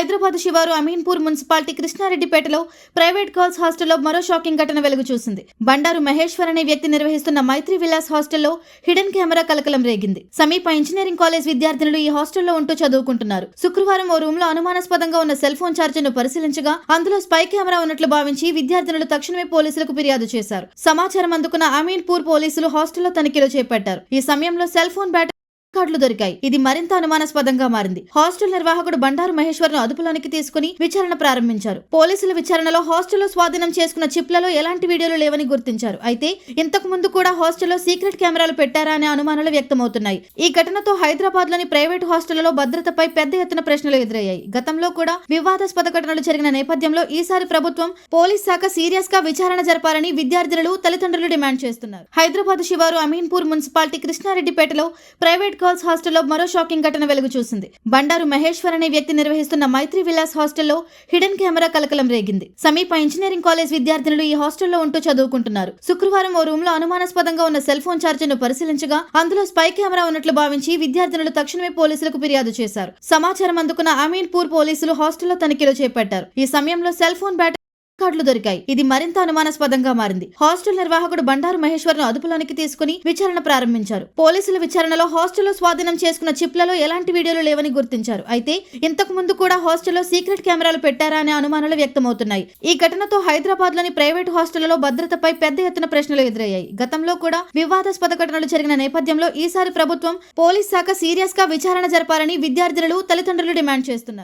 హైదరాబాద్ శివారు అమీన్పూర్ మున్సిపాలిటీ కృష్ణారెడ్డిపేటలో private girls హాస్టల్లో మరో షాకింగ్ ఘటన వెలుగు చూసింది. బండారు మహేశ్వర్ అనే వ్యక్తి నిర్వహిస్తున్న మైత్రి విలాస్ హాస్టల్లో హిడెన్ కెమెరా కలకలం రేగింది. సమీప ఇంజనీరింగ్ కాలేజ్ విద్యార్థినులు ఈ హాస్టల్లో ఉంటూ చదువుకుంటున్నారు. శుక్రవారం ఓ రూమ్లో అనుమానాస్పదంగా ఉన్న సెల్ ఫోన్ ఛార్జర్ను పరిశీలించగా అందులో స్పై కెమెరా ఉన్నట్లు భావించి విద్యార్థినులు తక్షణమే పోలీసులకు ఫిర్యాదు చేశారు. సమాచారం అందుకున్న అమీన్పూర్ పోలీసులు హాస్టల్లో తనిఖీలు చేపట్టారు. ఈ సమయంలో సెల్ ఫోన్ బ్యాటరీ కార్డులు దొరికాయి. ఇది మరింత అనుమానాస్పదంగా మారింది. హాస్టల్ నిర్వాహకుడు బండారు మహేశ్వర్ను అదుపులోనికి తీసుకుని విచారణ ప్రారంభించారు. పోలీసుల విచారణలో హాస్టల్లో స్వాధీనం చేసుకున్న చిప్లలో ఎలాంటి వీడియోలు లేవని గుర్తించారు. అయితే ఇంతకు ముందు కూడా హాస్టల్లో సీక్రెట్ కెమెరాలు పెట్టారా అనే అనుమానాలు వ్యక్తమవుతున్నాయి. ఈ ఘటనతో హైదరాబాద్లోని ప్రైవేట్ హాస్టళ్ళలో భద్రతపై పెద్ద ఎత్తున ప్రశ్నలు ఎదురయ్యాయి. గతంలో కూడా వివాదాస్పద ఘటనలు జరిగిన నేపథ్యంలో ఈసారి ప్రభుత్వం పోలీస్ శాఖ సీరియస్గా విచారణ జరపాలని విద్యార్థినులు తల్లిదండ్రులు డిమాండ్ చేస్తున్నారు. హైదరాబాద్ శివారు అమీన్పూర్ మున్సిపాలిటీ కృష్ణారెడ్డిపేటలో ప్రైవేట్ గర్ల్స్ హాస్టల్లో మరో షాకింగ్ ఘటన వెలుగు చూసింది. బండారు మహేశ్వర్ అనే వ్యక్తి నిర్వహిస్తున్న మైత్రి విలాస్ హాస్టల్లో హిడెన్ కెమెరా కలకలం రేగింది. సమీప ఇంజనీరింగ్ కాలేజ్ విద్యార్థినులు ఈ హాస్టల్లో ఉంటూ చదువుకుంటున్నారు. శుక్రవారం ఓ రూమ్లో అనుమానాస్పదంగా ఉన్న సెల్ ఫోన్ ఛార్జర్ను పరిశీలించగా అందులో స్పై కెమెరా ఉన్నట్లు భావించి విద్యార్థినులు తక్షణమే పోలీసులకు ఫిర్యాదు చేశారు. సమాచారం అందుకున్న అమీన్పూర్ పోలీసులు హాస్టల్లో తనిఖీలు చేపట్టారు. ఈ సమయంలో సెల్ ఫోన్ బ్యాటరీ కార్డులు దొరికాయి. ఇది మరింత అనుమానాస్పదంగా మారింది. హాస్టల్ నిర్వాహకుడు బండారు మహేశ్వర్ను అదుపులోనికి తీసుకుని విచారణ ప్రారంభించారు. పోలీసుల విచారణలో హాస్టల్లో స్వాధీనం చేసుకున్న చిప్లలో ఎలాంటి వీడియోలు లేవని గుర్తించారు. అయితే ఇంతకు ముందు కూడా హాస్టల్లో సీక్రెట్ కెమెరాలు పెట్టారా అనే అనుమానాలు వ్యక్తమవుతున్నాయి. ఈ ఘటనతో హైదరాబాద్లోని ప్రైవేట్ హాస్టళ్ళలో భద్రతపై పెద్ద ఎత్తున ప్రశ్నలు ఎదురయ్యాయి. గతంలో కూడా వివాదాస్పద ఘటనలు జరిగిన నేపథ్యంలో ఈసారి ప్రభుత్వం పోలీస్ శాఖ సీరియస్గా విచారణ జరపాలని విద్యార్థినులు తల్లిదండ్రులు డిమాండ్ చేస్తున్నారు.